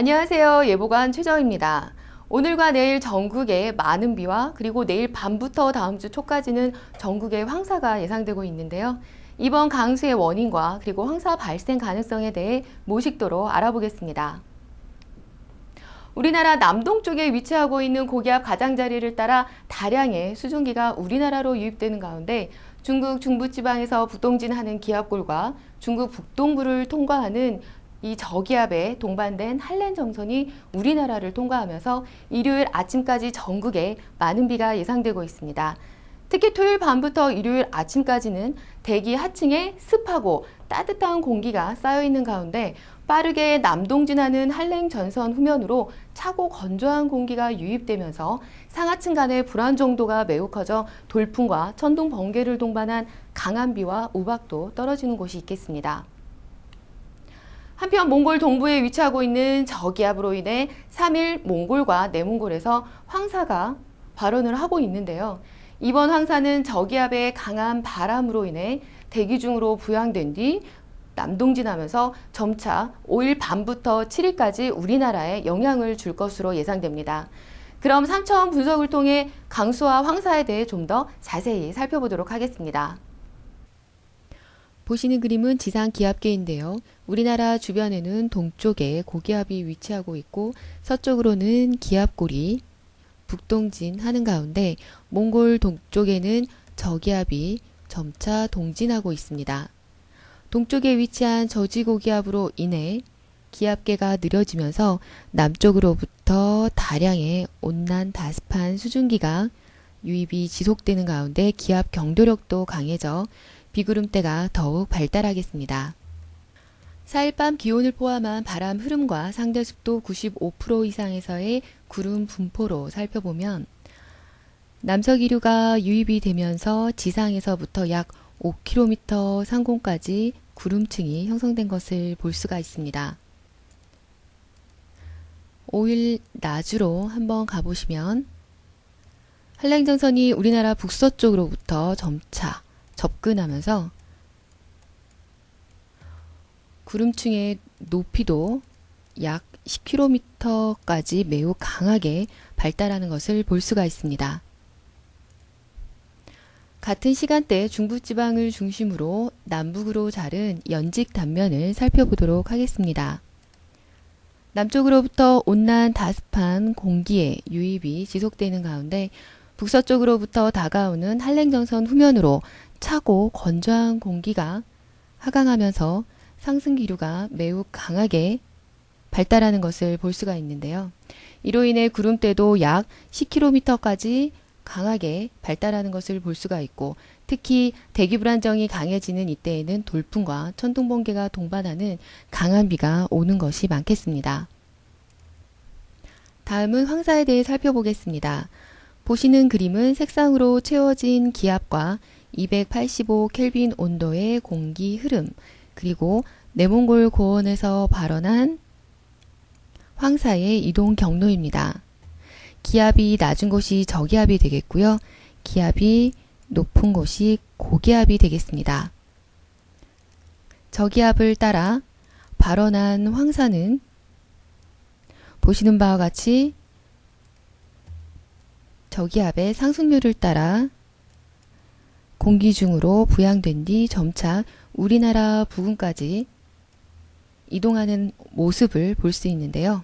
안녕하세요. 예보관 최정입니다. 오늘과 내일 전국에 많은 비와 그리고 내일 밤부터 다음 주 초까지는 전국에 황사가 예상되고 있는데요. 이번 강수의 원인과 그리고 황사 발생 가능성에 대해 모식도로 알아보겠습니다. 우리나라 남동쪽에 위치하고 있는 고기압 가장자리를 따라 다량의 수증기가 우리나라로 유입되는 가운데 중국 중부지방에서 북동진하는 기압골과 중국 북동부를 통과하는 이 저기압에 동반된 한렌 정선이 우리나라를 통과하면서 일요일 아침까지 전국에 많은 비가 예상되고 있습니다. 특히 토요일 밤부터 일요일 아침까지는 대기 하층에 습하고 따뜻한 공기가 쌓여 있는 가운데 빠르게 남동 진하는 한랭 전선 후면으로 차고 건조한 공기가 유입되면서 상하층 간의 불안 정도가 매우 커져 돌풍과 천둥 번개를 동반한 강한 비와 우박도 떨어지는 곳이 있겠습니다. 한편 몽골 동부에 위치하고 있는 저기압으로 인해 3일 몽골과 내몽골에서 황사가 발원을 하고 있는데요. 이번 황사는 저기압의 강한 바람으로 인해 대기 중으로 부양된 뒤 남동진하면서 점차 5일 밤부터 7일까지 우리나라에 영향을 줄 것으로 예상됩니다. 그럼 3차원 분석을 통해 강수와 황사에 대해 좀 더 자세히 살펴보도록 하겠습니다. 보시는 그림은 지상 기압계인데요. 우리나라 주변에는 동쪽에 고기압이 위치하고 있고 서쪽으로는 기압골이 북동진 하는 가운데 몽골 동쪽에는 저기압이 점차 동진하고 있습니다. 동쪽에 위치한 저지고기압으로 인해 기압계가 느려지면서 남쪽으로부터 다량의 온난 다습한 수증기가 유입이 지속되는 가운데 기압 경도력도 강해져 비구름대가 더욱 발달하겠습니다. 4일 밤 기온을 포함한 바람 흐름과 상대 습도 95% 이상에서의 구름 분포로 살펴보면 남서 기류가 유입이 되면서 지상에서부터 약 5km 상공까지 구름층이 형성된 것을 볼 수가 있습니다. 5일 나주로 한번 가보시면 한랭정선이 우리나라 북서쪽으로부터 점차 접근하면서 구름층의 높이도 약 10km까지 매우 강하게 발달하는 것을 볼 수가 있습니다. 같은 시간대 중부지방을 중심으로 남북으로 자른 연직 단면을 살펴보도록 하겠습니다. 남쪽으로부터 온난 다습한 공기의 유입이 지속되는 가운데 북서쪽으로부터 다가오는 한랭정선 후면으로 차고 건조한 공기가 하강하면서 상승 기류가 매우 강하게 발달하는 것을 볼 수가 있는데요. 이로 인해 구름대도 약 10km까지 강하게 발달하는 것을 볼 수가 있고 특히 대기 불안정이 강해지는 이때에는 돌풍과 천둥 번개가 동반하는 강한 비가 오는 것이 많겠습니다. 다음은 황사에 대해 살펴보겠습니다. 보시는 그림은 색상으로 채워진 기압과 285 켈빈 온도의 공기 흐름 그리고 내몽골 고원에서 발원한 황사의 이동 경로입니다. 기압이 낮은 곳이 저기압이 되겠고요. 기압이 높은 곳이 고기압이 되겠습니다. 저기압을 따라 발원한 황사는 보시는 바와 같이 저기압의 상승률을 따라 공기 중으로 부양된 뒤 점차 우리나라 부근까지 이동하는 모습을 볼 수 있는데요.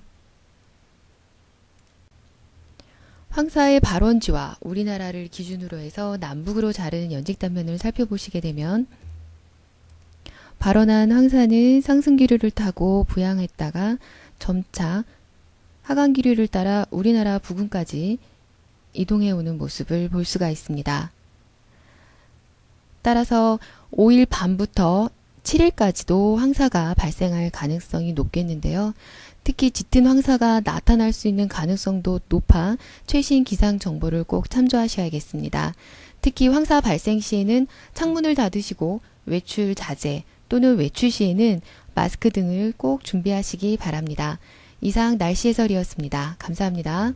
황사의 발원지와 우리나라를 기준으로 해서 남북으로 자르는 연직 단면을 살펴보시게 되면 발원한 황사는 상승기류를 타고 부양했다가 점차 하강기류를 따라 우리나라 부근까지 이동해 오는 모습을 볼 수가 있습니다. 따라서 5일 밤부터 7일까지도 황사가 발생할 가능성이 높겠는데요. 특히 짙은 황사가 나타날 수 있는 가능성도 높아 최신 기상 정보를 꼭 참조하셔야겠습니다. 특히 황사 발생 시에는 창문을 닫으시고 외출 자제 또는 외출 시에는 마스크 등을 꼭 준비하시기 바랍니다. 이상 날씨 해설이었습니다. 감사합니다.